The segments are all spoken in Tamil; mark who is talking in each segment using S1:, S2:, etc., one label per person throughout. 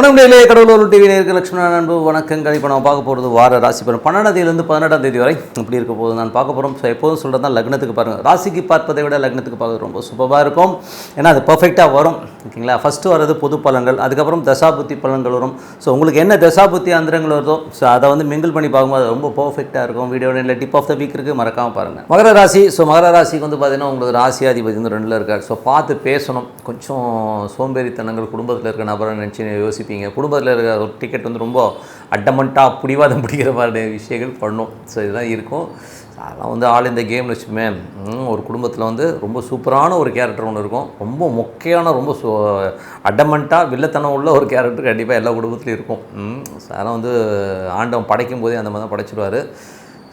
S1: வணக்கம் டெய்லியே கடவுளூர் டிவி நேருக்கு லட்சுமண அன்பு வணக்கங்கள். இப்போ நம்ம பார்க்க போகிறது வார ராசி பலன். பன்னெண்டாம் தேதியிலேருந்து பதினெட்டாம் தேதி வரை இப்படி இருக்க போகுது. நான் பார்க்க போகிறோம் ஸோ எப்போதும் சொல்கிறது தான் லக்னத்துக்கு பாருங்கள் ராசிக்கு பார்ப்பதை விட லக்னத்துக்கு பார்க்கறது ரொம்ப சூப்பராக இருக்கும். ஏன்னா அது பர்ஃபெக்டாக வரும். ஓகேங்களா? ஃபஸ்ட்டு வர்றது பொது பலன்கள். அதுக்கப்புறம் தசாபுத்தி பலன்கள் வரும். ஸோ உங்களுக்கு என்ன தசாபுத்தி அந்தரங்கள் வருதோ ஸோ அதை வந்து மிங்கிள் பண்ணி பார்க்கும்போது அது ரொம்ப பர்ஃபெக்டாக இருக்கும். வீடியோட இல்லை டிப் ஆஃப் த வீக் இருக்குது மறக்காமல் பாருங்கள் மகர ராசி ஸோ மகர ராசிக்கு வந்து பார்த்தீங்கன்னா உங்களுக்கு ராசியாதிபதி வந்து ரெண்டில் இருக்கார். ஸோ பார்த்து பேசணும். கொஞ்சம் சோம்பேறித்தனங்கள் குடும்பத்தில் இருக்க நபரை நினச்சி யோசிப்பீங்க குடும்பத்தில் இருக்கிற ஒரு டிக்கெட் வந்து ரொம்ப அட்டமண்ட்டாக பிடிவாதம் பிடிக்கிற மாதிரி விஷயங்கள் பண்ணும். ஸோ இதெல்லாம் இருக்கும். அதெல்லாம் வந்து ஆள் இந்த கேம்னு வச்சுமே ஒரு குடும்பத்தில் வந்து ரொம்ப சூப்பரான ஒரு கேரக்டர் ஒன்று இருக்கும். ரொம்ப மொக்கையான ரொம்ப சு அடமெண்ட்டாக வில்லத்தனம் உள்ள ஒரு கேரக்டர் கண்டிப்பாக எல்லா குடும்பத்துலையும் இருக்கும். ஸோ அதெல்லாம் வந்து ஆண்டவன் படைக்கும் போதே அந்த மாதிரி தான் படைச்சிடுவார்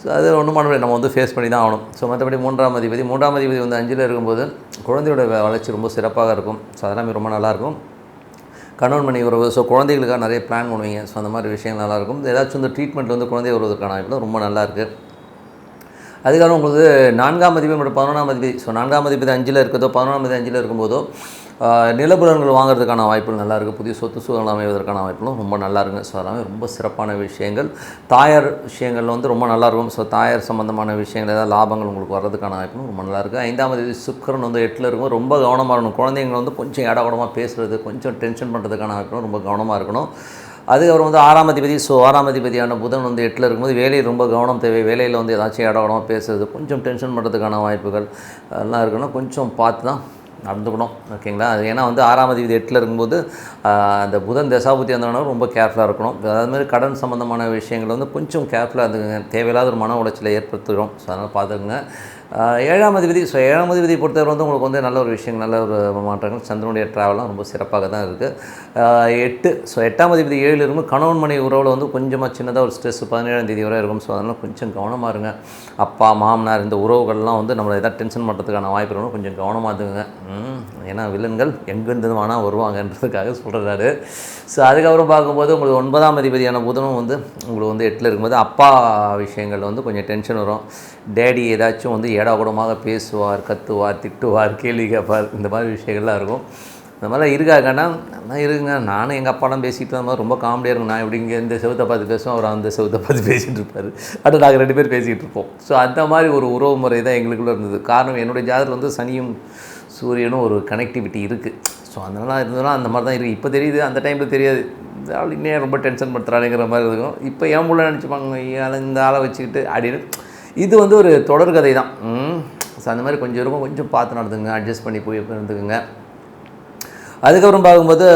S1: ஸோ அது ஒன்றும் பண்ண நம்ம வந்து ஃபேஸ் பண்ணி தான் ஆகணும். ஸோ மற்றபடி மூன்றாம் அதிபதி. மூன்றாம் அதிபதி வந்து அஞ்சில் இருக்கும்போது குழந்தையோட வளர்ச்சி ரொம்ப சிறப்பாக இருக்கும். ஸோ அதெல்லாமே ரொம்ப நல்லாயிருக்கும் கணவன் மணி உறவு ஸோ குழந்தைகளுக்காக நிறைய பிளான் பண்ணுவீங்க. ஸோ அந்த மாதிரி விஷயங்கள் நல்லாயிருக்கும். ஏதாச்சும் வந்து ட்ரீட்மெண்ட் வந்து குழந்தை வருவதற்கான வாய்ப்பு ரொம்ப நல்லா இருக்குது அதுக்கப்புறம் உங்களுக்கு நான்காம் அதிபதி மற்றும் பதினொன்றாம் அதிபதி ஸோ நான்காம் அதிபதி அஞ்சில் இருக்கிறதோ பதினொன்றாம் அதிபதி அஞ்சில் இருக்கும்போதோ ஆஹ், நிலபுலன்கள் வாங்குறதுக்கான வாய்ப்புகள் நல்லா இருக்குது புதிய சொத்து சூழல் அமைவதற்கான வாய்ப்புகளும் ரொம்ப நல்லா இருக்குங்க. ஸோ அதனால் ரொம்ப சிறப்பான விஷயங்கள். தாயார் விஷயங்கள் வந்து ரொம்ப நல்லாயிருக்கும் ஸோ தாயார் சம்மந்தமான விஷயங்கள் ஏதாவது லாபங்கள் உங்களுக்கு வர்றதுக்கான வாய்ப்புகளும் ரொம்ப நல்லா இருக்குது ஐந்தாம் தேதி சுக்கரன் வந்து எட்டில் இருக்கும். ரொம்ப கவனமாக இருக்கணும். குழந்தைங்க வந்து கொஞ்சம் இடகுடமாக பேசுகிறது கொஞ்சம் டென்ஷன் பண்ணுறதுக்கான வாய்ப்புகளும் ரொம்ப கவனமாக இருக்கணும். அதுக்கப்புறம் வந்து ஆறாம் அதிபதி ஸோ ஆறாம் அதிபதியான புதன் வந்து எட்டில் இருக்கும்போது வேலையில் ரொம்ப கவனம் தேவை. வேலையில் வந்து ஏதாச்சும் இடவடமாக பேசுறது கொஞ்சம் டென்ஷன் பண்ணுறதுக்கான வாய்ப்புகள் எல்லாம் இருக்குன்னா கொஞ்சம் பார்த்து தான் நடந்துக்கணும். ஓகேங்களா? அது ஏன்னா வந்து ஆறாம் அதிபதி எட்டில் இருக்கும்போது அந்த புதன் தசாபுத்தி வந்தவனும் ரொம்ப கேர்ஃபுல்லாக இருக்கணும். அது மாதிரி கடன் சம்மந்தமான விஷயங்கள் வந்து கொஞ்சம் கேர்ஃபுல்லாக இருந்துங்க தேவையில்லாத ஒரு மன உளைச்சலை ஏற்படுத்துகிறோம் ஸோ அதனால் பார்த்துக்குங்க. ஏழாம் அதிபதி ஸோ ஏழாம் அதிபதி பொறுத்தவரை வந்து உங்களுக்கு வந்து நல்ல ஒரு விஷயம் நல்ல ஒரு மாற்றங்கள். சந்திரனுடைய ட்ராவலாம் ரொம்ப சிறப்பாக தான் இருக்குது எட்டு. ஸோ எட்டாம் அதிபதி ஏழு இருக்கும் கணவன் மனைவி உறவில் வந்து கொஞ்சமாக சின்னதாக ஒரு ஸ்ட்ரெஸ் பதினேழாம் தேதி வரை இருக்கும். ஸோ அதனால் கொஞ்சம் கவனமாக இருங்க. அப்பா மாமனார் இந்த உறவுகள்லாம் வந்து நம்மளை எதாவது டென்ஷன் பண்ணுறதுக்கான வாய்ப்பு இருக்கணும் கொஞ்சம் கவனமாக இருந்துங்க ஏன்னா வில்லன்கள் எங்கேருந்து வேணால் வருவாங்கன்றதுக்காக சொல்கிறாரு ஸோ அதுக்கப்புறம் பார்க்கும்போது உங்களுக்கு ஒன்பதாம் அதிபதியான புதனும் வந்து உங்களுக்கு வந்து எட்டில் இருக்கும்போது அப்பா விஷயங்கள் வந்து கொஞ்சம் டென்ஷன் வரும். டேடி ஏதாச்சும் வந்து ஏடாகுடமாக பேசுவார் கத்துவார் திட்டுவார் கேள்வி கேட்பார் இந்த மாதிரி விஷயங்கள்லாம் இருக்கும். இந்த மாதிரிலாம் இருக்காங்கன்னா நான் இருக்குங்க நானும் எங்கள் அப்பாலாம் பேசிட்டு இருந்த மாதிரி ரொம்ப காமெடியாக இருக்கும். நான் இப்படி இங்கே இந்த செவத்தை பார்த்து பேசுவோம் அவர் அந்த செவத்தை பார்த்து பேசிகிட்டு இருப்பார். அடுத்து நாங்கள் ரெண்டு பேர் பேசிகிட்டு இருப்போம். ஸோ அந்த மாதிரி ஒரு உறவு முறை தான் எங்களுக்குள்ளே இருந்தது. காரணம் என்னுடைய ஜாதகத்தில் வந்து சனியும் சூரியனும் ஒரு கனெக்டிவிட்டி இருக்குது ஸோ அதனால இருந்ததுனா அந்த மாதிரி தான் இருக்குது இப்போ தெரியுது அந்த டைமில் தெரியாது. இந்த ஆள் இன்னும் ரொம்ப டென்ஷன் படுத்துறாளுங்கிற மாதிரி இருக்கும். இப்போ ஏன் முள்ள நினச்சிப்பாங்க இந்த ஆளை வச்சுக்கிட்டு அப்படின்னு. இது வந்து ஒரு தொடர்கதை தான். ஸோ அந்த மாதிரி கொஞ்சம் இருக்கும் கொஞ்சம் பார்த்து நடந்துங்க அட்ஜஸ்ட் பண்ணி போய் இருந்துக்குங்க அதுக்கப்புறம் பார்க்கும்போது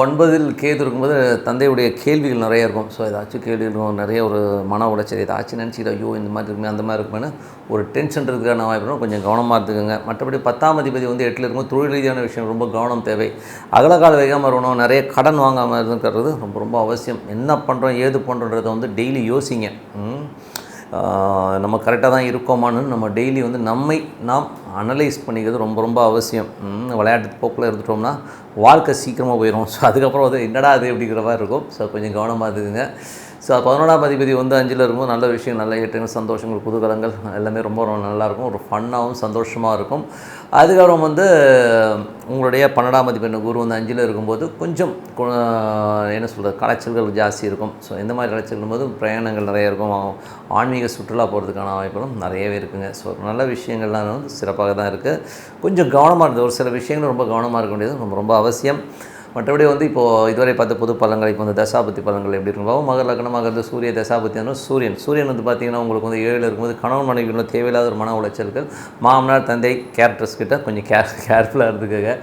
S1: ஒன்பதில் கேது இருக்கும்போது தந்தையுடைய கேள்விகள் நிறைய இருக்கும். ஸோ ஏதாச்சும் கேள்வி இருக்கும் நிறைய ஒரு மன உளைச்சல் ஏதாச்சும் நினச்சிக்கிற ஐயோ இந்த மாதிரி இருக்குமே அந்த மாதிரி இருக்குமேனு ஒரு டென்ஷன் இருக்கிறதுக்கான வாய்ப்பு கொஞ்சம் கவனமாக இருந்துக்குங்க. மற்றபடி பத்தாம் அதிபதி வந்து எட்டில் இருக்கும் தொழில் ரீதியான விஷயம் ரொம்ப கவனம் தேவை. அகலகால வேகாமல் இருக்கணும் நிறைய கடன் வாங்காமல் இருக்கிறது ரொம்ப ரொம்ப அவசியம். என்ன பண்ணுறோம் ஏது பண்ணுறோன்றதை வந்து டெய்லி யோசிங்க. ம். நம்ம கரெக்டாக தான் இருக்கோமான்னு நம்ம டெய்லி வந்து நம்மை நாம் அனலைஸ் பண்ணிக்கிறது ரொம்ப ரொம்ப அவசியம். விளையாட்டு போக்கில் இருந்துட்டோம்னா வாழ்க்கை சீக்கிரமாக போயிடும் ஸோ அதுக்கப்புறம் வந்து என்னடா அது அப்படிங்கிற மாதிரி இருக்கும். ஸோ கொஞ்சம் கவனமாக இருக்குங்க ஸோ பதினொன்றாம் அதிபதி வந்து அஞ்சில் இருக்கும்போது நல்ல விஷயம் நல்ல ஏற்றங்கள் சந்தோஷங்கள் குதூகலங்கள் எல்லாமே ரொம்ப ரொம்ப நல்லாயிருக்கும். ஒரு ஃபன்னாகவும் சந்தோஷமாக இருக்கும். அதுக்கப்புறம் வந்து உங்களுடைய பன்னெண்டாம் அதிபதி குரு வந்து அஞ்சில் இருக்கும்போது கொஞ்சம் என்ன சொல்கிறது கலைச்சல்கள் ஜாஸ்தி இருக்கும். ஸோ இந்த மாதிரி கலைச்சல் போது பிரயாணங்கள் நிறைய இருக்கும். ஆன்மீக சுற்றுலா போகிறதுக்கான வாய்ப்புகளும் நிறையவே இருக்குங்க. ஸோ நல்ல விஷயங்கள்லாம் வந்து சிறப்பாக தான் இருக்குது கொஞ்சம் கவனமாக இருந்தது ஒரு சில விஷயங்கள் ரொம்ப கவனமாக இருக்க வேண்டியது ரொம்ப ரொம்ப அவசியம். மற்றபடி வந்து இப்போது இதுவரை பார்த்த பொது பலன்கள் இப்போ வந்து தசாபத்தி பலன்கள் எப்படி இருக்கும் மகர லக்னமாக இருந்து சூரிய தசாபத்தி வந்து சூரியன். சூரியன் வந்து பார்த்திங்கன்னா உங்களுக்கு வந்து ஏழில் இருக்கும்போது கணவன் மனைவிக்குள்ள தேவையில்லாத ஒரு மன உளைச்சல்கள் மாமனார் தந்தை கேரக்டர்ஸ் கிட்ட கொஞ்சம் கேர் கேர்ஃபுல்லாக இருந்துக்கங்க.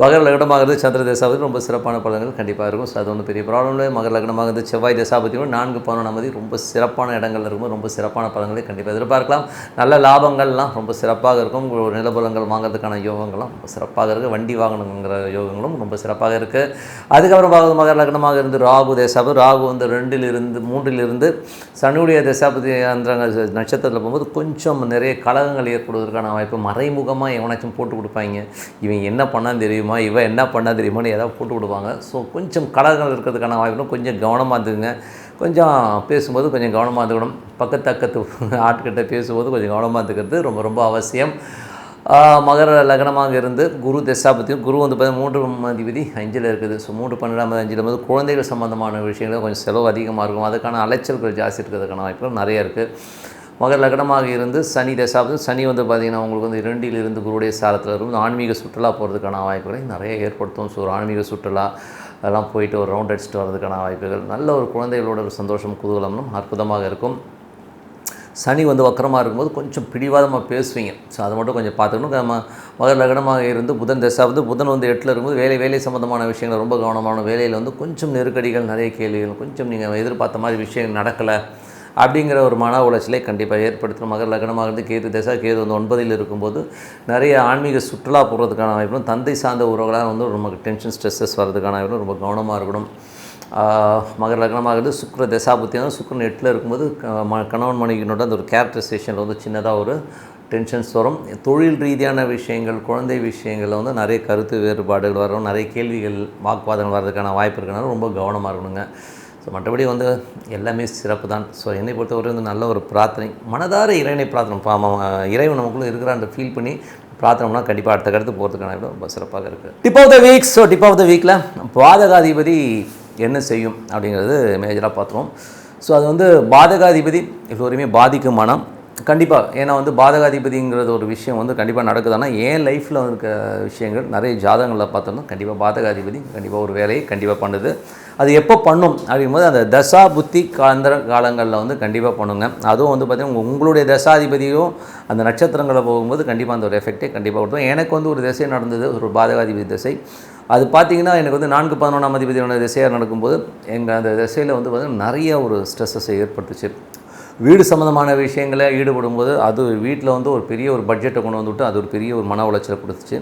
S1: மகர லக்னமாக இருந்து சந்திர தசாபதி ரொம்ப சிறப்பான பலன்கள் கண்டிப்பாக இருக்கும். ஸோ அது ஒன்றும் பெரிய ப்ராப்ளம் இல்லை. மகர லக்னமாக இருந்து செவ்வாய் தசாபதியும் நான்கு பதினொன்றாம் மதி ரொம்ப சிறப்பான இடங்கள் இருக்கும் ரொம்ப சிறப்பான பலன்களை கண்டிப்பாக எதிர்பார்க்கலாம். நல்ல லாபங்கள்லாம் ரொம்ப சிறப்பாக இருக்கும். உங்களோட நிலபலங்கள் வாங்குறதுக்கான யோகங்கள்லாம் ரொம்ப சிறப்பாக இருக்குது வண்டி வாங்கணுங்கிற யோகங்களும் ரொம்ப சிறப்பாக இருக்குது அதுக்கப்புறம் பார்க்குறது மகர லக்னமாக இருந்து ராகு தேசாபதி. ராகு வந்து ரெண்டில் இருந்து மூன்றில் இருந்து சனியுடைய தசாபதி அந்த நட்சத்திரத்தில் போகும்போது கொஞ்சம் நிறைய கழகங்கள் ஏற்படுவதற்கான வாய்ப்பு மறைமுகமாக எவனாச்சும் போட்டு கொடுப்பாங்க. இவன் என்ன பண்ணால் தெரியும்? இவன் என்ன பண்ணா தெரியுமான்னு ஏதாவது போட்டு விடுவாங்க. ஸோ கொஞ்சம் கலகங்கள் இருக்கிறதுக்கான வாய்ப்பு கொஞ்சம் கவனமாக இருந்துக்குங்க. கொஞ்சம் பேசும்போது கொஞ்சம் கவனமாக இருந்துக்கணும். பக்கத்து அக்கத்து ஆட்கிட்ட பேசும்போது கொஞ்சம் கவனமாக இருந்துக்கிறது ரொம்ப ரொம்ப அவசியம். மகர லக்னமாக இருந்து குரு தசாபத்தியும் குரு வந்து பார்த்தீங்கன்னா மூன்று அதிபதி அஞ்சில் இருக்குது. ஸோ மூன்று பன்னெண்டாம் அஞ்சில் வந்து குழந்தைகள் சம்மந்தமான விஷயங்களும் கொஞ்சம் செலவு அதிகமாக இருக்கும். அதுக்கான அலைச்சல்கள் ஜாஸ்தி இருக்கிறதுக்கான வாய்ப்புகள் நிறைய இருக்குது மகர லக்னமாக இருந்து சனி தசாபதி சனி வந்து பார்த்திங்கன்னா உங்களுக்கு வந்து இரண்டில் இருந்து குருடைய சாரத்தில் இருந்து ஆன்மீக சுற்றுலா போகிறதுக்கான வாய்ப்புகளை நிறைய ஏற்படுத்தும். ஸோ ஒரு ஆன்மீக சுற்றுலா அதெல்லாம் போயிட்டு ஒரு ரவுண்ட் அடிச்சுட்டு வர்றதுக்கான வாய்ப்புகள் நல்ல ஒரு குழந்தைகளோட ஒரு சந்தோஷம் குதூகலம்னும் அற்புதமாக இருக்கும். சனி வந்து வக்கரமாக இருக்கும்போது கொஞ்சம் பிடிவாதமாக பேசுவீங்க. ஸோ அதை மட்டும் கொஞ்சம் பார்த்துக்கணும். நம்ம மகர லக்னமாக இருந்து புதன் தசா வந்து புதன் வந்து எட்டில் இருக்கும்போது வேலை வேலை சம்மந்தமான விஷயங்கள் ரொம்ப கவனமான வேலையில் வந்து கொஞ்சம் நெருக்கடிகள் நிறைய கேள்விகள் கொஞ்சம் நீங்கள் எதிர்பார்த்த மாதிரி விஷயங்கள் நடக்கலை. அப்படிங்கிற ஒரு மன உளைச்சலை கண்டிப்பாக ஏற்படுத்தணும். மகர லக்னமாக இருந்து கேது தசா கேது வந்து ஒன்பதில் இருக்கும்போது நிறைய ஆன்மீக சுற்றுலா போகிறதுக்கான வாய்ப்பும் தந்தை சார்ந்த உறவுகளாக வந்து நமக்கு டென்ஷன் ஸ்ட்ரெஸ்ஸஸ் வரதுக்கான வாய்ப்பும் ரொம்ப கவனமாக இருக்கணும். ஆஹ் மகர லக்னமாகிறது சுக்ர தசாபுத்தியான சுக்ரன் எட்டில் இருக்கும்போது க- ம கணவன் மனைவியினோட அந்த ஒரு கேரக்டரைசேஷனில் வந்து சின்னதாக ஒரு டென்ஷன்ஸ் வரும். தொழில் ரீதியான விஷயங்கள் குழந்தை விஷயங்களில் வந்து நிறைய கருத்து வேறுபாடுகள் வரும். நிறைய கேள்விகள் வாக்குவாதங்கள் வர்றதுக்கான வாய்ப்பு இருக்கனால ரொம்ப கவனமாக இருக்கணுங்க. ஸோ மற்றபடி வந்து எல்லாமே சிறப்பு தான். ஸோ என்னை பொறுத்தவரை வந்து நல்ல ஒரு பிரார்த்தனை. மனதார இறைவனை பிரார்த்தனை பாம இறைவன் நமக்குள்ளே இருக்கிறான்ற ஃபீல் பண்ணி பிரார்த்தனம்னா கண்டிப்பாக அடுத்த கருத்து போகிறதுக்கான விட ரொம்ப சிறப்பாக இருக்குது tip of the week so tip of the வீக்கில் பாதகாதிபதி என்ன செய்யும் அப்படிங்கிறது மேஜராக பார்த்துருவோம். ஸோ அது வந்து பாதகாதிபதி எல்லோருமே பாதிக்கும் மனம். கண்டிப்பாக ஏன்னா வந்து பாதகாதிபதிங்கிறது ஒரு விஷயம் வந்து கண்டிப்பாக நடக்குதுன்னா ஏன் லைஃப்பில் இருக்க விஷயங்கள் நிறைய ஜாதகங்களில் பார்த்தோம்னா கண்டிப்பாக பாதகாதிபதி கண்டிப்பாக ஒரு வேலையை கண்டிப்பாக பண்ணுது. அது எப்போ பண்ணும் அப்படிங்கும்போது அந்த தசா புத்தி காந்திர காலங்களில் வந்து கண்டிப்பாக பண்ணுங்க. அதுவும் வந்து பார்த்திங்கன்னா உங்களுடைய தசாதிபதியும் அந்த நட்சத்திரங்களை போகும்போது கண்டிப்பாக அந்த ஒரு எஃபெக்டே கண்டிப்பாக கொடுக்கும். எனக்கு வந்து ஒரு திசை நடந்தது ஒரு பாதகாதிபதி திசை. அது பார்த்தீங்கன்னா எனக்கு வந்து நான்கு பதினொன்றாம் அதிபதியோட திசையாக நடக்கும்போது எங்கள் அந்த திசையில் வந்து பார்த்திங்கன்னா நிறைய ஒரு ஸ்ட்ரெஸ்ஸஸை ஏற்பட்டுச்சு வீடு சம்மந்தமான விஷயங்களை ஈடுபடும்போது அது வீட்டில் வந்து ஒரு பெரிய ஒரு பட்ஜெட்டை கொண்டு வந்துவிட்டு அது ஒரு பெரிய ஒரு மன உளைச்சலை கொடுத்துச்சு.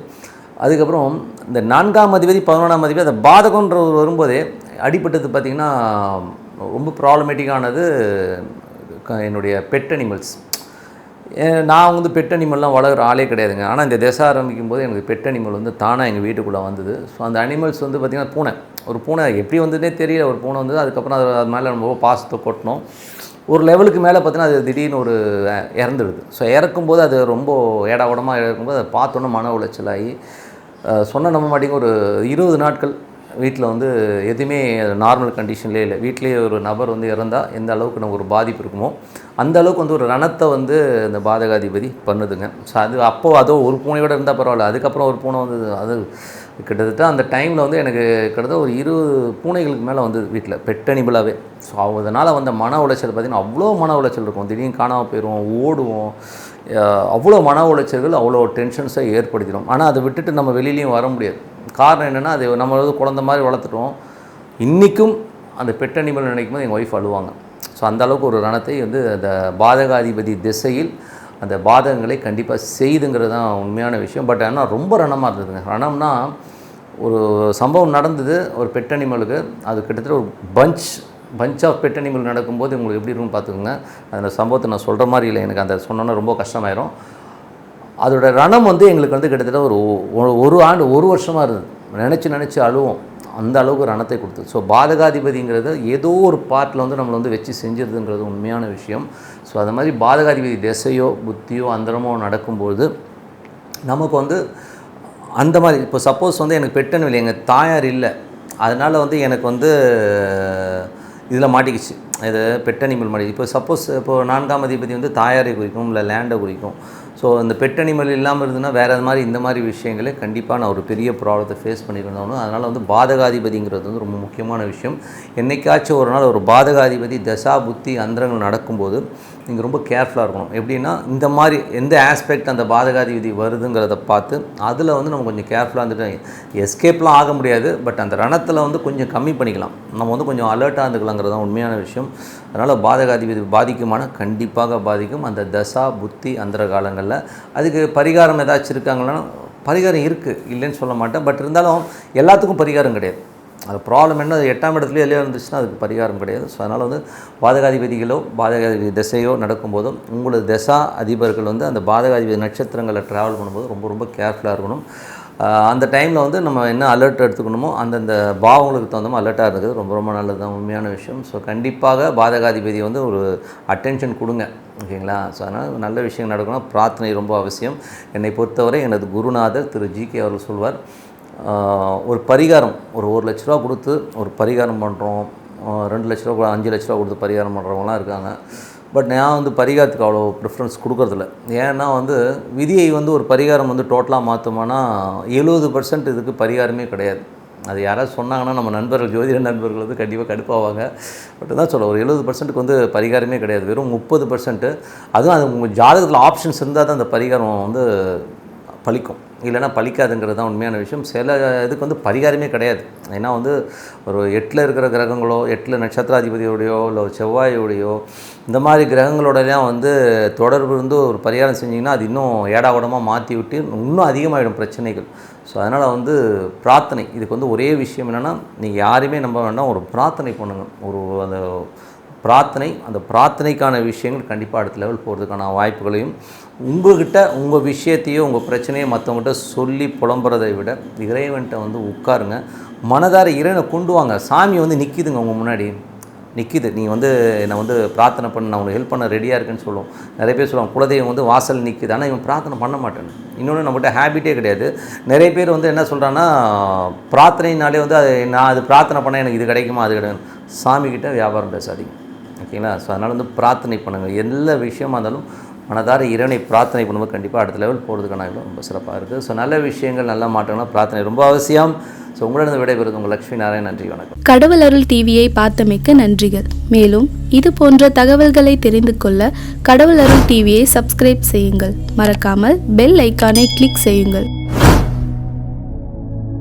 S1: அதுக்கப்புறம் இந்த நான்காம் அதிபதி பதினொன்றாம் அதிபதி அந்த பாதகன்ற ஒரு வரும்போதே அடிப்பட்டது பார்த்திங்கன்னா ரொம்ப ப்ராப்ளமேட்டிக்கானது க- என்னுடைய பெட் அனிமல்ஸ் நான் வந்து பெட் அனிமல்லாம் வளர்கிற ஆளே கிடையாதுங்க. ஆனால் இந்த திசை ஆரம்பிக்கும் போது எனக்கு பெட் அனிமல் வந்து தானாக எங்கள் வீட்டுக்குள்ளே வந்தது. ஸோ அந்த அனிமல்ஸ் வந்து பார்த்திங்கன்னா பூனை. ஒரு பூனை எப்படி வந்ததுனே தெரியல. ஒரு பூனை வந்தது அதுக்கப்புறம் அது அது மேலே ரொம்ப பாசத்தை கொட்டணும் ஒரு லெவலுக்கு மேலே பார்த்தீங்கன்னா அது திடீர்னு ஒரு இறந்துடுது ஸோ இறக்கும்போது அது ரொம்ப ஏடா உடமாக இறக்கும்போது அதை பார்த்தோன்னே மன உளைச்சலாகி சொன்ன நம்ப மாட்டேங்க ஒரு இருபது நாட்கள் வீட்டில் வந்து எதுவுமே நார்மல் கண்டிஷன்லேயே இல்லை. வீட்டிலேயே ஒரு நபர் வந்து இறந்தால் எந்த அளவுக்கு நமக்கு ஒரு பாதிப்பு இருக்குமோ அந்த அளவுக்கு வந்து ஒரு ரணத்தை வந்து இந்த பாதகாதிபதி பண்ணுதுங்க. ஸோ அது அப்போது அதோ ஒரு பூனையோட இருந்தால் பரவாயில்ல. அதுக்கப்புறம் ஒரு பூனை வந்து அது கிட்டத்தட்ட அந்த டைமில் வந்து எனக்கு கிட்டத்தட்ட ஒரு இருபது பூனைகளுக்கு மேலே வந்து வீட்டில் பெட்டனிபிளாகவே ஸோ அதனால் வந்த மன உளைச்சல் பார்த்திங்கன்னா அவ்வளோ மன உளைச்சல் இருக்கும். திடீர்னு காணாமல் போயிடுவோம் ஓடுவோம். அவ்வளோ மன உளைச்சல்கள் அவ்வளோ டென்ஷன்ஸை ஏற்படுத்திடும். ஆனால் அதை விட்டுட்டு நம்ம வெளியிலையும் வர முடியாது. காரணம் என்னென்னா அது நம்ம வந்து குழந்த மாதிரி வளர்த்துட்டோம். இன்றைக்கும் அந்த பெட் அனிமல் நினைக்கும் போது எங்கள் ஒய்ஃப் அழுவாங்க ஸோ அந்தளவுக்கு ஒரு ரணத்தை வந்து அந்த பாதகாதிபதி திசையில் அந்த பாதகங்களை கண்டிப்பாக செய்துங்கிறது தான் உண்மையான விஷயம். பட் ஆனால் ரொம்ப ரணமாக இருந்ததுங்க. ரணம்னா ஒரு சம்பவம் நடந்தது. ஒரு பெட் அனிமலுக்கு அது கிட்டத்தட்ட ஒரு punch punch of pet animal நடக்கும்போது உங்களுக்கு எப்படி இருக்கும்னு பார்த்துக்கோங்க. அந்த சம்பவத்தை நான் சொல்கிற மாதிரி இல்லை. எனக்கு அந்த சொன்னோன்னா ரொம்ப கஷ்டமாயிரும். அதோட ரணம் வந்து எங்களுக்கு வந்து கிட்டத்தட்ட ஒரு ஒரு ஆண்டு ஒரு வருஷமாக இருந்தது. நினச்சி நினச்சி அழுவோம். அந்த அளவுக்கு ரணத்தை கொடுத்தது. ஸோ பாதகாதிபதிங்கிறது ஏதோ ஒரு பார்ட்டில் வந்து நம்மளை வந்து வச்சு செஞ்சிருதுங்கிறது உண்மையான விஷயம். ஸோ அது மாதிரி பாதகாதிபதி திசையோ புத்தியோ அந்தரமோ நடக்கும்போது நமக்கு வந்து அந்த மாதிரி இப்போ சப்போஸ் வந்து எனக்கு பெட்டன் இல்லை எங்கள் தாயார் இல்லை. அதனால் வந்து எனக்கு வந்து இதில் மாட்டிக்கிச்சு. இது பெட் அனிமல் மாட்டி இப்போ சப்போஸ் இப்போ நான்காம் அதிபதி வந்து தாயாரை குறிக்கும் இல்லை லேண்டை குறிக்கும். ஸோ அந்த பெட் அனிமல் இல்லாமல் இருந்ததுன்னா வேறு மாதிரி இந்த மாதிரி விஷயங்களே கண்டிப்பாக நான் ஒரு பெரிய ப்ராப்ளத்தை ஃபேஸ் பண்ணியிருந்தோம் அதனால் வந்து பாதகாதிபதிங்கிறது வந்து ரொம்ப முக்கியமான விஷயம். என்றைக்காச்சும் ஒரு நாள் ஒரு பாதகாதிபதி தசா புத்தி அந்தரங்கள் நடக்கும்போது நீங்கள் ரொம்ப கேர்ஃபுல்லாக இருக்கணும். எப்படின்னா இந்த மாதிரி எந்த ஆஸ்பெக்ட் அந்த பாதகாதிபதி வருதுங்கிறத பார்த்து அதில் வந்து நம்ம கொஞ்சம் கேர்ஃபுல்லாக இருந்துட்டு எஸ்கேப்லாம் ஆக முடியாது. பட் அந்த ரணத்தில் வந்து கொஞ்சம் கம்மி பண்ணிக்கலாம். நம்ம வந்து கொஞ்சம் அலர்ட்டாக இருந்துக்கலாங்கிறது தான் உண்மையான விஷயம். அதனால் பாதகாதிபதி பாதிக்குமான கண்டிப்பாக பாதிக்கும். அந்த தசா புத்தி அந்தர காலங்களில் அதுக்கு பரிகாரம் ஏதாச்சும் இருக்காங்கன்னா பரிகாரம் இருக்குது இல்லைன்னு சொல்ல மாட்டேன். பட் இருந்தாலும் எல்லாத்துக்கும் பரிகாரம் கிடையாது. அது ப்ராப்ளம் என்ன? அது எட்டாம் இடத்துல எல்லாம் இருந்துச்சுன்னா அதுக்கு பரிகாரம் கிடையாது. ஸோ அதனால் வந்து பாதகாதிபதிகளோ பாதகாதிபதி திசையோ நடக்கும்போதோ உங்களது திசா அதிபர்கள் வந்து அந்த பாதகாதிபதி நட்சத்திரங்களை ட்ராவல் பண்ணும்போது ரொம்ப ரொம்ப கேர்ஃபுல்லாக இருக்கணும். அந்த டைமில் வந்து நம்ம என்ன அலர்ட் எடுத்துக்கணுமோ அந்தந்த பாவங்களுக்கு தகுந்த மாதிரி அலர்ட்டாக இருக்குது ரொம்ப ரொம்ப நல்லது தான் உண்மையான விஷயம். ஸோ கண்டிப்பாக பாதகாதிபதி வந்து ஒரு அட்டென்ஷன் கொடுங்க. ஓகேங்களா ஸோ அதனால் நல்ல விஷயம் நடக்கணும் பிரார்த்தனை ரொம்ப அவசியம். என்னை பொறுத்தவரை எனது குருநாதர் திரு ஜி கே அவர்கள் சொல்வார் ஒரு பரிகாரம் ஒரு ஒரு லட்ச ரூபா கொடுத்து ஒரு பரிகாரம் பண்ணுறோம் ரெண்டு லட்ச ரூபா அஞ்சு லட்ச ரூபா கொடுத்து பரிகாரம் பண்ணுறவங்களாம் இருக்காங்க. பட் நான் வந்து பரிகாரத்துக்கு அவ்வளோ ப்ரிஃபரன்ஸ் கொடுக்கறதில்ல. ஏன்னா வந்து விதியை வந்து ஒரு பரிகாரம் வந்து டோட்டலாக மாற்றோம்னா எழுபது பர்சன்ட் இதுக்கு பரிகாரமே கிடையாது. அது யாராவது சொன்னாங்கன்னா நம்ம நண்பர்கள் ஜோதிட நண்பர்கள் வந்து கண்டிப்பாக கடுப்பாவாங்க. பட் தான் சொல்ல ஒரு எழுபது பர்சன்ட்டுக்கு வந்து பரிகாரமே கிடையாது. வெறும் முப்பது பர்சன்ட்டு அதுவும் அது உங்கள் ஜாதகத்தில் ஆப்ஷன்ஸ் இருந்தால் தான் அந்த பரிகாரம் வந்து பழிக்கும். இல்லைன்னா பலிக்காதுங்கிறது தான் உண்மையான விஷயம். சில இதுக்கு வந்து பரிகாரமே கிடையாது. ஏன்னா வந்து ஒரு எட்டில் இருக்கிற கிரகங்களோ எட்டில் நட்சத்திராதிபதியோடையோ இல்லை செவ்வாயோடையோ இந்த மாதிரி கிரகங்களோடலாம் வந்து தொடர்பு இருந்து ஒரு பரிகாரம் செஞ்சிங்கன்னா அது இன்னும் ஏடாகூடமாக மாற்றி விட்டு இன்னும் அதிகமாகிடும் பிரச்சனைகள். ஸோ அதனால் வந்து பிரார்த்தனை. இதுக்கு வந்து ஒரே விஷயம் என்னென்னா நீங்கள் யாரையுமே நம்ப வேண்டாம். ஒரு பிரார்த்தனை பண்ணுங்கள் ஒரு அந்த பிரார்த்தனை அந்த பிரார்த்தனைக்கான விஷயங்கள் கண்டிப்பாக அடுத்த லெவல் போகிறதுக்கான வாய்ப்புகளையும் உங்கள்கிட்ட உங்கள் விஷயத்தையோ உங்கள் பிரச்சனையோ மற்றவங்ககிட்ட சொல்லி புலம்புறதை விட இறைவன்கிட்ட வந்து உட்காருங்க. மனதார இறைவனை கொண்டு வாங்க. சாமி வந்து நிற்கிதுங்க உங்கள் முன்னாடி. நிற்கிது நீ வந்து என்னை வந்து பிரார்த்தனை பண்ண நான் உனக்கு ஹெல்ப் பண்ண ரெடியாக இருக்குன்னு சொல்லுவோம் நிறைய பேர் சொல்லுவாங்க குலதெய்வம் வந்து வாசல் நிற்கிது ஆனால் இவன் பிரார்த்தனை பண்ண மாட்டேன். இன்னொன்று நம்மகிட்ட ஹேபிட்டே கிடையாது. நிறைய பேர் வந்து என்ன சொல்கிறான்னா பிரார்த்தனைனாலே வந்து அது நான் அது பிரார்த்தனை பண்ண எனக்கு இது கிடைக்குமா அது கிடையாது சாமிக்கிட்ட வியாபாரம் பேசாதீங்க. ஓகேங்களா ஸோ அதனால் வந்து பிரார்த்தனை பண்ணுங்கள் எல்லா விஷயமா இருந்தாலும் மனதார இறைவனை பிரார்த்தனை பண்ணும்போது கண்டிப்பாக அடுத்த லெவல் போகிறதுக்கான ரொம்ப சிறப்பாக இருக்குது ஸோ நல்ல விஷயங்கள் நல்ல மாற்றங்கள்னா பிரார்த்தனை ரொம்ப அவசியம். ஸோ உங்களிடம் விடைபெறுது உங்கள் லக்ஷ்மி நாராயண் நன்றி வணக்கம்.
S2: கடவுள் அருள் டிவியை பார்த்தமைக்க நன்றிகள். மேலும் இது போன்ற தகவல்களை தெரிந்து கொள்ள கடவுள் அருள் டிவியை சப்ஸ்கிரைப் செய்யுங்கள். மறக்காமல் பெல் ஐக்கானை கிளிக் செய்யுங்கள்.